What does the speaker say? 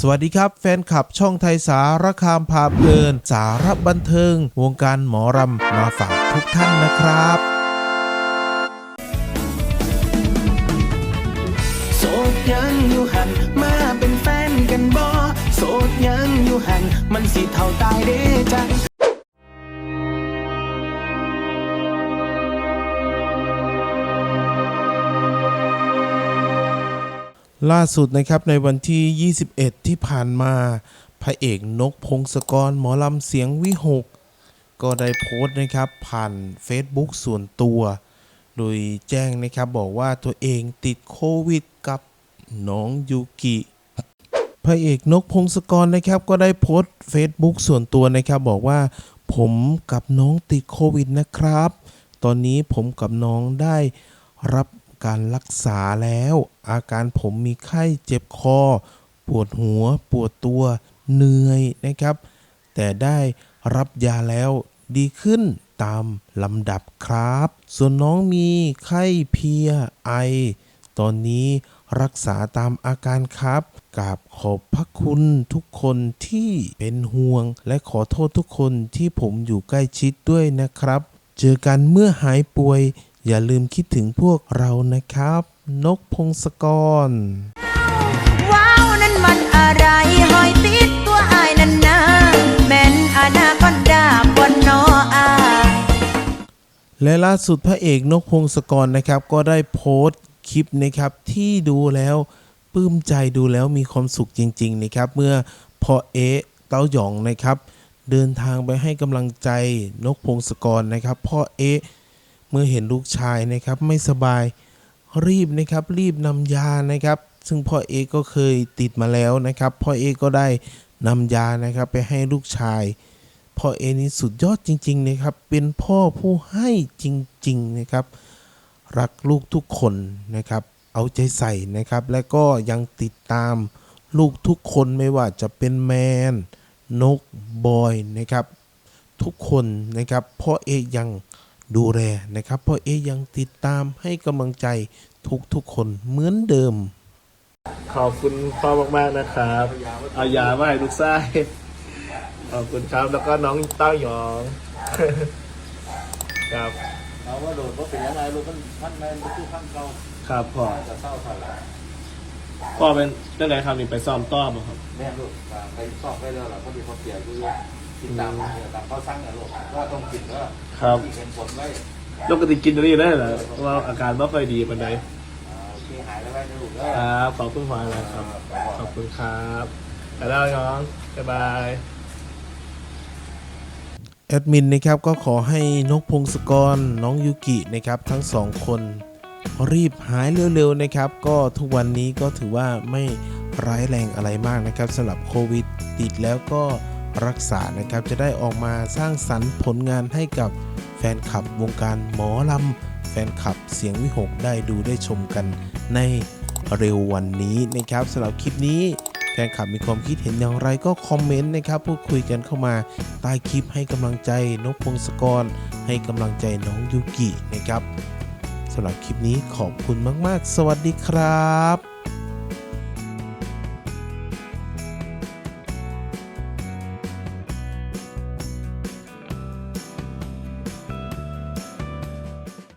สวัสดีครับ แฟนคลับช่องไทยสารคามพาเพลิน สารบันเทิง วงการหมอรำมาฝากทุกท่านนะครับโสดยังอยู่หันมาเป็นแฟนกันบ่โสดยังอยู่หันมันสิเท่าตายเด้จัง ล่าสุดนะครับในวันที่ 21 ที่ผ่านมา พระเอกนกพงศกรหมอลำเสียงวิหก ก็ได้โพสต์นะครับผ่าน Facebook ส่วนตัว โดยแจ้งนะครับบอกว่าตัวเองติดโควิดกับน้องยูกิ พระเอกนกพงศกรนะครับก็ได้โพสต์ Facebook ส่วนตัวนะครับบอกว่า ผมกับน้องติดโควิดนะครับ ตอนนี้ผมกับน้องได้รับ การรักษาแล้ว อาการผมมีไข้เจ็บคอ ปวดหัว ปวดตัว เหนื่อยนะครับ แต่ได้รับยาแล้วดีขึ้นตามลำดับครับ ส่วนน้องมีไข้เพียไอ ตอนนี้รักษาตามอาการครับกราบขอบพระคุณทุกคนที่เป็นห่วง และขอโทษทุกคนที่ผมอยู่ใกล้ชิดด้วยนะครับ เจอกันเมื่อหายป่วย อย่าลืมคิดถึงพวกเรานะครับ นกพงศกร ว้าว นั่นมันอะไรหอยติดตัวอายนั่นนะแม่นอนาคอนดาบนนออายและล่าสุดพระเอกนกพงศกรนะครับ ก็ได้โพสต์คลิปนะครับที่ดูแล้วปลื้มใจดูแล้วมีความสุขจริง ๆ นะครับ เมื่อพ่อเอ๊ะเต้าหยองนะครับ เดินทางไปให้กำลังใจนกพงศกรนะครับพ่อเอ๊ะ เมื่อเห็นลูกชายนะครับไม่สบายรีบนะครับรีบนำยานะครับ ซึ่งพ่อเอ๊ะก็เคยติดมาแล้วนะครับพ่อเอ๊ะก็ได้นำยานะครับไปให้ลูกชายพ่อเอนี่สุดยอดจริง ๆ นะครับ เป็นพ่อผู้ให้จริง ๆ นะครับ รักลูกทุกคนนะครับ เอาใจใส่นะครับ และก็ยังติดตามลูกทุกคนไม่ว่าจะเป็นแมน นก บอยนะครับ ทุกคนนะครับพ่อเอยัง ดูแลนะครับพ่อเอยังติดตามให้กำลังใจทุกๆคนเหมือนเดิม ขอบคุณพ่อมากๆนะครับเอายามาให้ลูกไส้ขอบคุณครับแล้วก็น้องเต้าหยองครับเราว่าโดดว่าเป็นยังไงลูกมันพันแมนไปตู้พันเก่าครับพ่อจะเศร้าเท่าไหร่พ่อเป็นเรื่องไหนครับนี่ไปซ้อมต้อมเหรอครับ แม่ลูกอ่าไปสอบไปแล้วล่ะพอดีพอเสียคือ กินตามเนี่ยตามเขาสั่งนะลูกว่าต้องกินก็ครับ ที่เป็นผลไว้ปกติกินตัวนี้ได้เหรอเพราะว่าอาการไม่ค่อยดีปานใดอ่าโอเคหายแล้วไว้นะลูกเด้คอรับขอบคุณพ่อนะครับ ขอบคุณครับไปแล้วน้องบ๊ายบาย แอดมินนะครับก็ขอให้นกพงศกรน้องยูกินะครับทั้งสองคน รีบหายเร็วๆนะครับ ก็ทุกวันนี้ก็ถือว่าไม่ร้ายแรงอะไรมากนะครับสำหรับโควิดติดแล้วก็ รักษานะครับ จะได้ออกมาสร้างสรรค์ผลงานให้กับแฟนคลับวงการหมอลำแฟนคลับเสียงวิหกได้ดูได้ชมกันในเร็ววันนี้นะครับสำหรับคลิปนี้แฟนคลับมีความคิดเห็นอย่างไรก็คอมเมนต์นะครับพูดคุยกันเข้ามาใต้คลิปให้กำลังใจนกพงศกร ให้กำลังใจน้องยูกินะครับสำหรับคลิปนี้ขอบคุณมาก ๆ สวัสดีครับ